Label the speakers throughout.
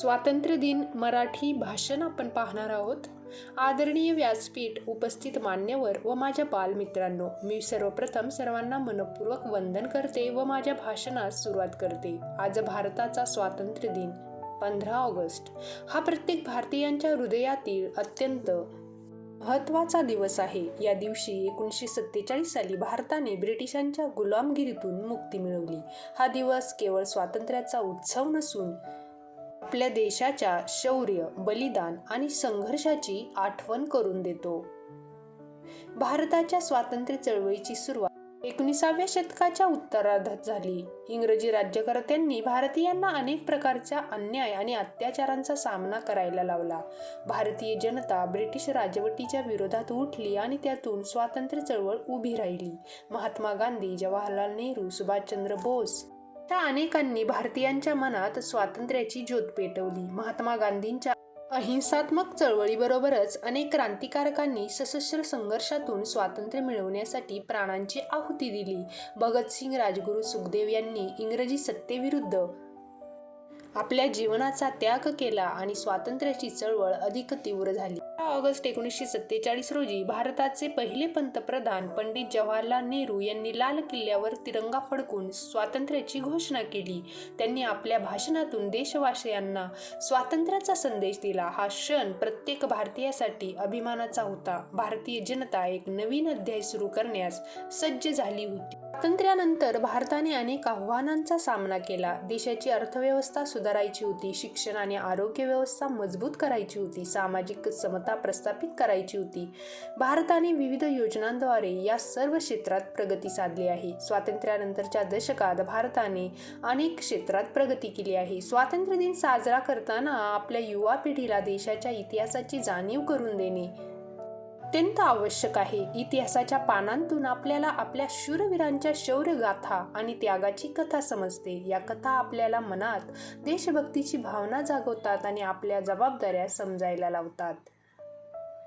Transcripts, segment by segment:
Speaker 1: स्वातंत्र्य दिन मराठी भाषण आपण पाहणार आहोत. आदरणीय व्यासपीठ उपस्थित मान्यवर व माझ्या बालमित्रांनो मी सर्वप्रथम सर्वांना मनपूर्वक वंदन करते व माझ्या भाषणास सुरुवात करते. आज भारताचा स्वातंत्र्य दिन पंधरा ऑगस्ट. हा प्रत्येक भारतीयांच्या हृदयातील अत्यंत महत्त्वाचा दिवस आहे. या दिवशी एकोणीसशे सत्तेचाळीस साली भारताने ब्रिटिशांच्या गुलामगिरीतून मुक्ती मिळवली. हा दिवस केवळ स्वातंत्र्याचा उत्सव नसून आपल्या देशाच्या शौर्य बलिदान आणि संघर्षाची आठवण करून देतो. भारताच्या स्वातंत्र्य चळवळीची सुरुवात एकोणीसाव्या शतकाच्या उत्तरार्धात झाली. इंग्रजी राज्यकर्त्यांनी भारतीयांना अनेक प्रकारच्या अन्याय आणि अत्याचारांचा सामना करायला लावला. भारतीय जनता ब्रिटिश राजवटीच्या विरोधात उठली आणि त्यातून स्वातंत्र्य चळवळ उभी राहिली. महात्मा गांधी जवाहरलाल नेहरू सुभाषचंद्र बोस त्या अनेकांनी भारतीयांच्या मनात स्वातंत्र्याची ज्योत पेटवली. महात्मा गांधींच्या अहिंसात्मक चळवळीबरोबरच अनेक क्रांतिकारकांनी सशस्त्र संघर्षातून स्वातंत्र्य मिळवण्यासाठी प्राणांची आहुती दिली. भगतसिंग राजगुरू सुखदेव यांनी इंग्रजी सत्तेविरुद्ध आपल्या जीवनाचा त्याग केला आणि स्वातंत्र्याची चळवळ अधिक तीव्र झाली. ऑगस्ट एकोणीसशे सत्तेचाळीस रोजी भारताचे पहिले पंतप्रधान पंडित जवाहरलाल नेहरू यांनी लाल किल्ल्यावर तिरंगा फडकून स्वातंत्र्याची घोषणा केली. त्यांनी आपल्या भाषणातून देशवासियांना स्वातंत्र्याचा संदेश दिला. हा क्षण प्रत्येक भारतीयासाठी अभिमानाचा होता. भारतीय जनता एक नवीन अध्याय सुरू करण्यास सज्ज झाली होती. स्वातंत्र्यानंतर भारताने अनेक आव्हानांचा सामना केला. देशाची अर्थव्यवस्था सुधारायची होती शिक्षण आणि आरोग्य व्यवस्था मजबूत करायची होती सामाजिक समता प्रस्थापित करायची होती. भारताने विविध योजनांद्वारे या सर्व क्षेत्रात प्रगती साधली आहे. स्वातंत्र्यानंतरच्या दशकात भारताने अनेक क्षेत्रात प्रगती केली आहे. स्वातंत्र्य दिन साजरा करताना आपल्या युवा पिढीला देशाच्या इतिहासाची जाणीव करून देणे अत्यंत आवश्यक आहे. इतिहासाच्या पानांतून आपल्याला आपल्या शूरवीरांच्या शौर्यगाथा आणि त्यागाची कथा समजते. या कथा आपल्याला मनात देशभक्तीची भावना जागवतात आणि आपल्या जबाबदाऱ्या समजायला लावतात.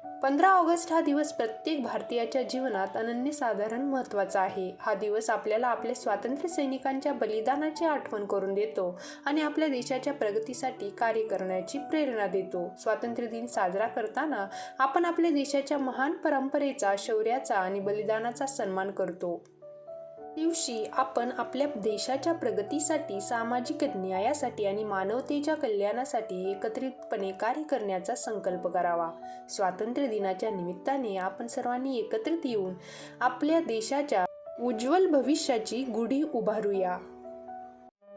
Speaker 1: पंधरा ऑगस्ट हा दिवस प्रत्येक भारतीयाच्या जीवनात अनन्यसाधारण महत्त्वाचा आहे. हा दिवस आपल्याला आपल्या स्वातंत्र्य सैनिकांच्या बलिदानाची आठवण करून देतो आणि आपल्या देशाच्या प्रगतीसाठी कार्य करण्याची प्रेरणा देतो. स्वातंत्र्य दिन साजरा करताना आपण आपल्या देशाच्या महान परंपरेचा शौर्याचा आणि बलिदानाचा सन्मान करतो. दिवशी आपण आपल्या देशाच्या प्रगतीसाठी सामाजिक न्यायासाठी आणि मानवतेच्या कल्याणासाठी एकत्रितपणे कार्य करण्याचा संकल्प करावा. स्वातंत्र्य दिनाच्या निमित्ताने आपण सर्वांनी एकत्रित येऊन आपल्या देशाच्या उज्ज्वल भविष्याची गुढी उभारूया.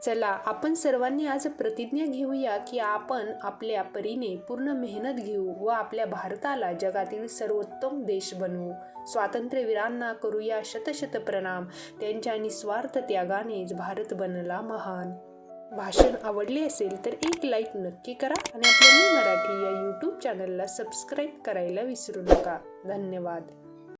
Speaker 1: चला आपण सर्वांनी आज प्रतिज्ञा घेऊया की आपण आपल्या परीने पूर्ण मेहनत घेऊ व आपल्या भारताला जगातील सर्वोत्तम देश बनवू. स्वातंत्र्यवीरांना करूया शतशत प्रणाम. त्यांच्या निस्वार्थ त्यागानेच भारत बनला महान. भाषण आवडले असेल तर एक लाईक नक्की करा आणि आपल्या मी मराठी या यूट्यूब चॅनलला सबस्क्राईब करायला विसरू नका. धन्यवाद.